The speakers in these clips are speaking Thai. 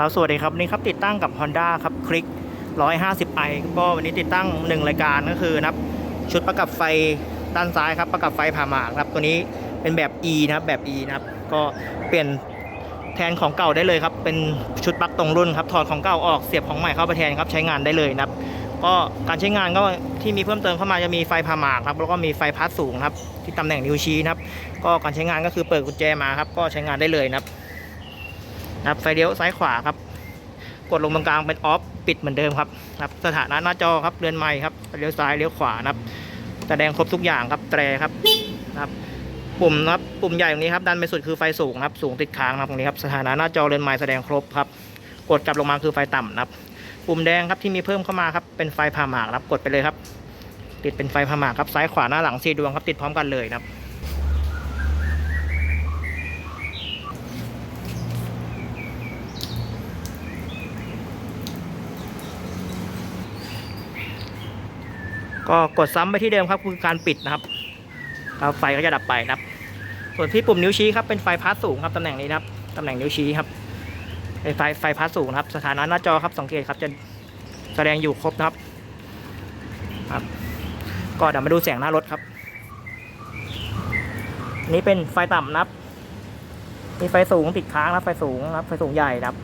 ครับสวัสดีครับวันนี้ครับติดตั้งกับ Honda ครับคลิก 150i ก็วันนี้ติดตั้ง 1 รายการก็คือนะครับชุดประกับไฟด้านซ้ายครับประกับไฟผ่าหมากครับตัวนี้เป็นแบบ E นะครับแบบ E นะครับก็เปลี่ยนแทนของเก่าได้เลยครับเป็นชุดปลั๊กตรงรุ่นครับถอดของเก่าออกเสียบของใหม่เข้าไปแทนครับใช้งานได้เลยนะครับก็การใช้งานก็ที่มีเพิ่มเติมเข้ามาจะมีไฟผ่าหมากครับแล้วก็มีไฟพัดสูงครับที่ตำแหน่งนิ้วชี้นะครับก็การใช้งานก็คือเปิดกุญแจมาครับก็ใช้งานได้เลยนะครับ ครับไฟเลี้ยวซ้ายขวาครับ กดลงตรงกลางเป็นออฟปิดเหมือนเดิมครับครับสถานะหน้าจอครับเรือนไม้ครับเลี้ยวซ้ายเลี้ยวขวานะครับแสดงครบทุกอย่างครับแตรครับครับปุ่มนะครับปุ่มใหญ่ตรงนี้ครับดันไปสุดคือไฟสูงครับสูงติดค้างนะครับตรงนี้ครับสถานะหน้าจอเรือนไม้แสดงครบครับ กดกลับลงมาคือไฟต่ำนะครับปุ่มแดงครับที่มีเพิ่มเข้ามาครับเป็นไฟผ่าหมากครับกดไปเลยครับ ติดเป็นไฟผ่าหมากครับซ้ายขวาหน้าหลังสี่ดวงครับติดพร้อมกันเลยนะครับ ก็กดซ้ำไปที่เดิมครับคือการปิดนะครับแล้วไฟก็จะดับไปนะครับ ส่วนที่ปุ่มนิ้วชี้ครับเป็นไฟพาสสูงครับตำแหน่งนี้นะครับตำแหน่งนิ้วชี้ครับเป็นไฟไฟพาสสูงนะครับ สถานะหน้าจอครับสังเกตครับจะแสดงอยู่ครบนะครับครับ ก็เดี๋ยวมาดูแสงหน้ารถครับ นี้เป็นไฟต่ำนะครับ มีไฟสูงติดค้างนะไฟสูงนะครับ ไฟสูงใหญ่นะครับ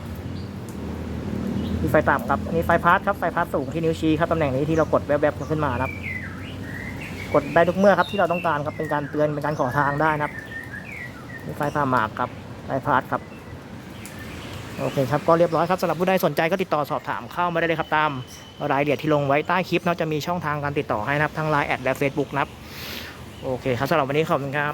มีไฟต่ำครับอันนี้ไฟพาสครับไฟพาสสูงที่นิ้วชี้ครับตำแหน่งนี้ที่เรากดแวบๆขึ้นมาครับ กดได้ทุกเมื่อครับที่เราต้องการครับเป็นการเตือนเป็นการขอทางได้นะครับมีไฟผ่าหมากครับไฟพาสครับโอเคครับก็เรียบร้อยครับสำหรับผู้ใดสนใจก็ติดต่อสอบถามเข้ามาได้เลยครับตามรายละเอียดที่ลงไว้ใต้คลิปเนาจะมีช่องทางการติดต่อให้นะครับทั้งไลน์แอดและ Facebook นะครับโอเคครับสำหรับวันนี้ขอบคุณครับ